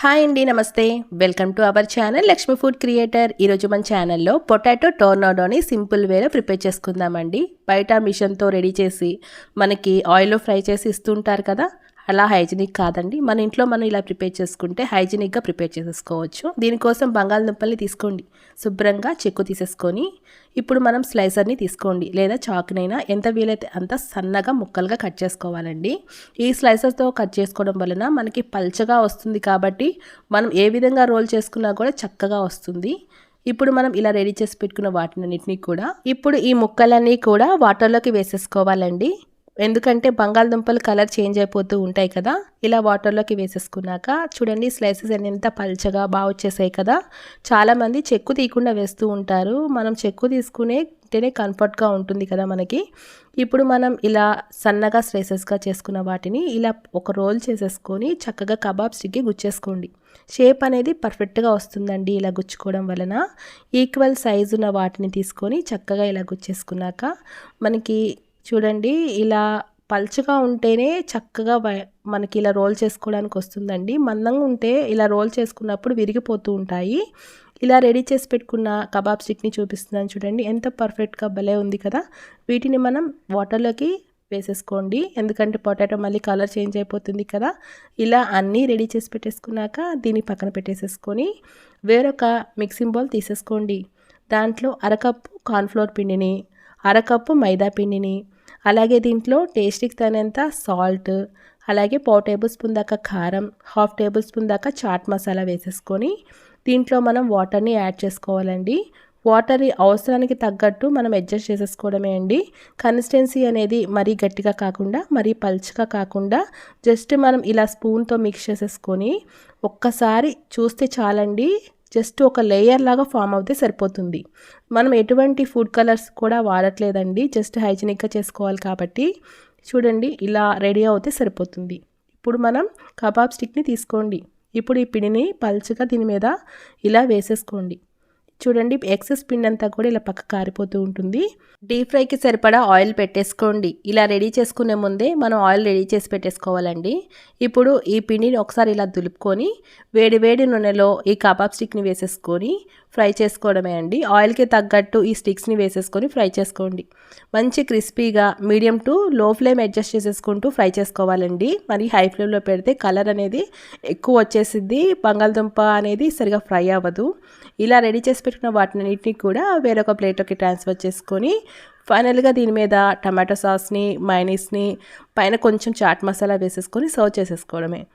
Hi అండి namaste. Welcome to our channel Lakshmi food creator. ఈరోజు మన ఛానల్లో పొటాటో టోర్నాడోని సింపుల్ వేలో ప్రిపేర్ చేసుకుందామండి. బయట మిషన్తో రెడీ చేసి మనకి ఆయిల్లో ఫ్రై చేసి ఇస్తుంటారు కదా అలా హైజీనిక్ కాదండి. మన ఇంట్లో మనం ఇలా ప్రిపేర్ చేసుకుంటే హైజీనిక్గా ప్రిపేర్ చేసేసుకోవచ్చు. దీనికోసం బంగాళదుంపల్ని తీసుకోండి. శుభ్రంగా చెక్కు తీసేసుకొని ఇప్పుడు మనం స్లైసర్ని తీసుకోండి. లేదా చాకునైనా ఎంత వీలైతే అంత సన్నగా ముక్కలుగా కట్ చేసుకోవాలండి. ఈ స్లైసర్తో కట్ చేసుకోవడం వలన మనకి పల్చగా వస్తుంది కాబట్టి మనం ఏ విధంగా రోల్ చేసుకున్నా కూడా చక్కగా వస్తుంది. ఇప్పుడు మనం ఇలా రెడీ చేసి పెట్టుకున్న వాటినన్నింటినీ కూడా ఇప్పుడు ఈ ముక్కలన్నీ కూడా వాటర్లోకి వేసేసుకోవాలండి. ఎందుకంటే బంగాళదుంపలు కలర్ చేంజ్ అయిపోతూ ఉంటాయి కదా ఇలా వాటర్లోకి వేసేసుకున్నాక చూడండి స్లైసెస్ ఎంత పల్చగా బాగా వచ్చేసాయి కదా. చాలామంది చెక్కు తీయకుండా వేస్తూ ఉంటారు. మనం చెక్కు తీసుకునే తింటేనే కంఫర్ట్గా ఉంటుంది కదా మనకి. ఇప్పుడు మనం ఇలా సన్నగా స్లైసెస్గా చేసుకున్న వాటిని ఇలా ఒక రోల్ చేసేసుకొని చక్కగా కబాబ్ స్టిక్కి గుచ్చేసుకోండి. షేప్ అనేది పర్ఫెక్ట్గా వస్తుందండి ఇలా గుచ్చుకోవడం వలన. ఈక్వల్ సైజు ఉన్న వాటిని తీసుకొని చక్కగా ఇలా గుచ్చేసుకున్నాక మనకి చూడండి ఇలా పల్చగా ఉంటేనే చక్కగా మనకి ఇలా రోల్ చేసుకోవడానికి వస్తుందండి. మందంగా ఉంటే ఇలా రోల్ చేసుకున్నప్పుడు విరిగిపోతూ ఉంటాయి. ఇలా రెడీ చేసి పెట్టుకున్న కబాబ్ స్టిక్ని చూపిస్తున్నాను చూడండి. ఎంత పర్ఫెక్ట్గా భలే ఉంది కదా! వీటిని మనం వాటర్లోకి వేసేసుకోండి. ఎందుకంటే పొటాటో మళ్ళీ కలర్ చేంజ్ అయిపోతుంది కదా! ఇలా అన్నీ రెడీ చేసి పెట్టేసుకున్నాక దీన్ని పక్కన పెట్టేసేసుకొని వేరొక మిక్సింగ్ బౌల్ తీసేసుకోండి. దాంట్లో అరకప్పు కార్న్ఫ్లోర్ పిండిని అరకప్పు మైదా పిండిని అలాగే దీంట్లో టేస్ట్కి తగినంత సాల్ట్ అలాగే పావు టేబుల్ స్పూన్ దాకా కారం హాఫ్ టేబుల్ స్పూన్ దాకా చాట్ మసాలా వేసేసుకొని దీంట్లో మనం వాటర్ని యాడ్ చేసుకోవాలండి. వాటర్ అవసరానికి తగ్గట్టు మనం అడ్జస్ట్ చేసేసుకోవడమే అండి. కన్సిస్టెన్సీ అనేది మరీ గట్టిగా కాకుండా మరీ పల్చగా కాకుండా జస్ట్ మనం ఇలా స్పూన్తో మిక్స్ చేసేసుకొని ఒక్కసారి చూస్తే చాలండి. జస్ట్ ఒక లేయర్ లాగా ఫామ్ అవుతే సరిపోతుంది. మనం ఎటువంటి ఫుడ్ కలర్స్ కూడా వాడట్లేదండి. జస్ట్ హైజీనిక్గా చేసుకోవాలి కాబట్టి. చూడండి ఇలా రెడీ అవుతే సరిపోతుంది. ఇప్పుడు మనం కబాబ్ స్టిక్ని తీసుకోండి. ఇప్పుడు ఈ పిండిని పల్చగా దీని మీద ఇలా వేసేసుకోండి. చూడండి ఎక్సెస్ పిండి అంతా కూడా ఇలా పక్క కారిపోతూ ఉంటుంది. డీప్ ఫ్రైకి సరిపడా ఆయిల్ పెట్టేసుకోండి. ఇలా రెడీ చేసుకునే ముందే మనం ఆయిల్ రెడీ చేసి పెట్టేసుకోవాలండి. ఇప్పుడు ఈ పిండిని ఒకసారి ఇలా దులుపుకొని వేడి వేడి నూనెలో ఈ కబాబ్ స్టిక్ని వేసేసుకొని ఫ్రై చేసుకోవడమే అండి. ఆయిల్కి తగ్గట్టు ఈ స్టిక్స్ని వేసేసుకొని ఫ్రై చేసుకోండి. మంచి క్రిస్పీగా medium to low flame adjust చేసేసుకుంటూ fry చేసుకోవాలండి. మరి హై ఫ్లేమ్లో పెడితే కలర్ అనేది ఎక్కువ వచ్చేసింది బంగాళదుంప అనేది సరిగా ఫ్రై అవ్వదు. ఇలా రెడీ చేసి పెట్టుకున్న వాటిని కూడా వేరొక ప్లేట్లోకి ట్రాన్స్ఫర్ చేసుకొని ఫైనల్గా దీని మీద టమాటో సాస్ని మైనీస్ని పైన కొంచెం చాట్ మసాలా వేసేసుకొని సర్వ్ చేసేసుకోవడమే.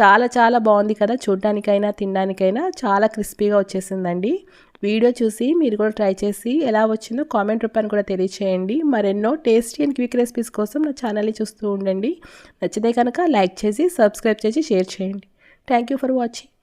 చాలా చాలా బాగుంది కదా చూడడానికైనా తినడానికైనా. చాలా క్రిస్పీగా వచ్చేసిందండి. వీడియో చూసి మీరు కూడా ట్రై చేసి ఎలా వచ్చిందో కామెంట్ రూపాన్ని కూడా తెలియచేయండి. మరెన్నో టేస్టీ అండ్ క్విక్ రెసిపీస్ కోసం నా ఛానల్ని చూస్తూ ఉండండి. నచ్చితే కనుక లైక్ చేసి సబ్స్క్రైబ్ చేసి షేర్ చేయండి. Thank for watching.